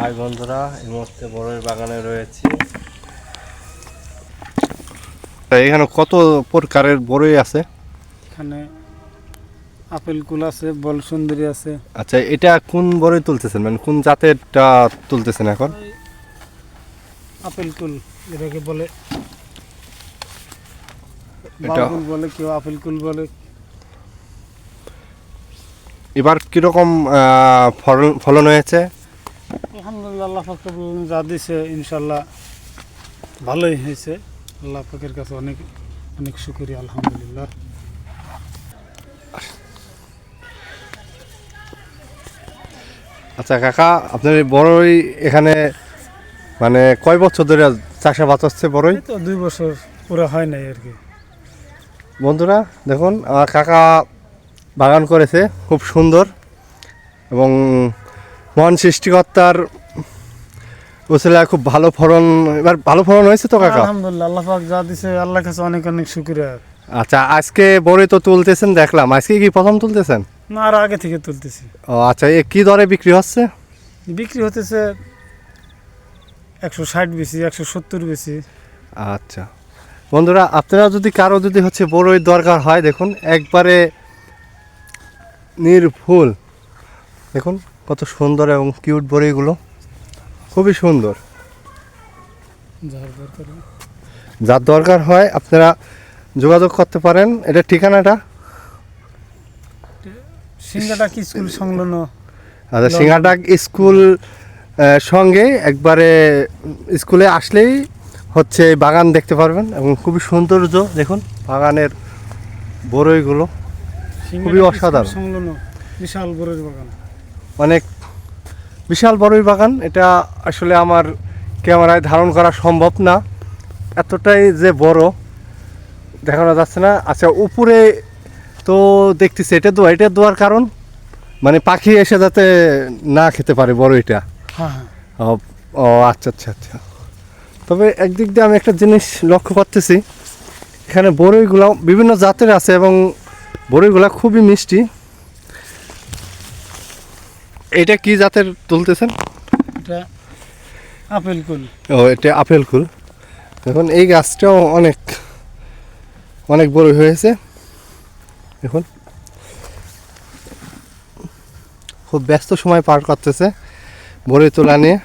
High বন্ধুরা এই মুহূর্তে বড়ই বাগানে রয়েছি। এখানে কত প্রকারের বড়ই আছে? এখানে আপেল কুল আছে বল সুন্দরী আছে। আচ্ছা এটা কোন বড়ই তুলতেছেন? মানে কোন জাতেরটা তুলতেছেন এখন? আপেল কুল এটাকে বলে এটা- বাবুল বলে কেউ আপেল কুল বলে। এবার কীরকম ফলন ফলন হয়েছে? আলহামদুলিল্লাহ আল্লাহ আলামিন যা দিছে ইনশাল্লাহ ভালোই হয়েছে। আল্লাহ পাকের কাছে অনেক অনেক শুকরিয়া আলহামদুলিল্লাহ। আচ্ছা কাকা আপনার বড়ই এখানে মানে কয় বছর ধরে চাষাবাদ হচ্ছে বড়ই? তো দুই বছর পুরো হয় নাই আর কি। বন্ধুরা দেখুন আমার কাকা বাগান করেছে খুব সুন্দর এবং মহান সৃষ্টিকর্তার ওসিলায় খুব ভালো ফলন এবার ভালো ফলন হয়েছে তো কাকা? আলহামদুলিল্লাহ আল্লাহ পাক যা দিছে আল্লাহর কাছে অনেক অনেক শুকরিয়া। আচ্ছা আজকে বড়ি তো তুলতেছেন দেখলাম। আজকে কি প্রথম তুলতেছেন? না আর আগে থেকে তুলতেছি। ও আচ্ছা এ কি দরে বিক্রি হচ্ছে? বিক্রি হতেছে একশো ষাট বেশি একশো সত্তর বেশি। আচ্ছা। বন্ধুরা আপনারা যদি কারও যদি হচ্ছে বড়ই দরকার হয় দেখুন একবারে নির্ভুল। দেখুন কত সুন্দর এবং কিউট বড়িগুলো। খুবই সুন্দর। যার দরকার হয় আপনারা যোগাযোগ করতে পারেন। এটা ঠিকানাটা? সিঙ্গাটা স্কুল সংলগ্ন? আচ্ছা সিঙ্গাডাক স্কুল সঙ্গে একবারে স্কুলে আসলেই হচ্ছে বাগান দেখতে পারবেন এবং খুবই সৌন্দর্য। দেখুন বাগানের বড়ইগুলো খুবই অসাধারণ। বিশাল বড়ের বাগান। অনেক বিশাল বড়ই বাগান। এটা আসলে আমার ক্যামেরায় ধারণ করা সম্ভব না। এতটাই যে বড় দেখানো যাচ্ছে না। আচ্ছা উপরে তো দেখতেছি এটা দোয়া এটা দোয়ার কারণ? মানে পাখি এসে যাতে না খেতে পারে বড়ইটা হ্যাঁ হ্যাঁ। ও ও আচ্ছা আচ্ছা আচ্ছা। তবে একদিক দিয়ে আমি একটা জিনিস লক্ষ্য করতেছি। এখানে বড়ইগুলো বিভিন্ন জাতের আছে এবং বড়ইগুলো খুবই মিষ্টি। এটা কি জাতের তুলতেছেন? এটা আপেল কুল। ও এটা আপেল কুল। দেখুন এই গাছটাও অনেক অনেক বড় হয়েছে। এখন খুব ব্যস্ত সময় পার করতেছে। ভরে তোলা নিয়ে।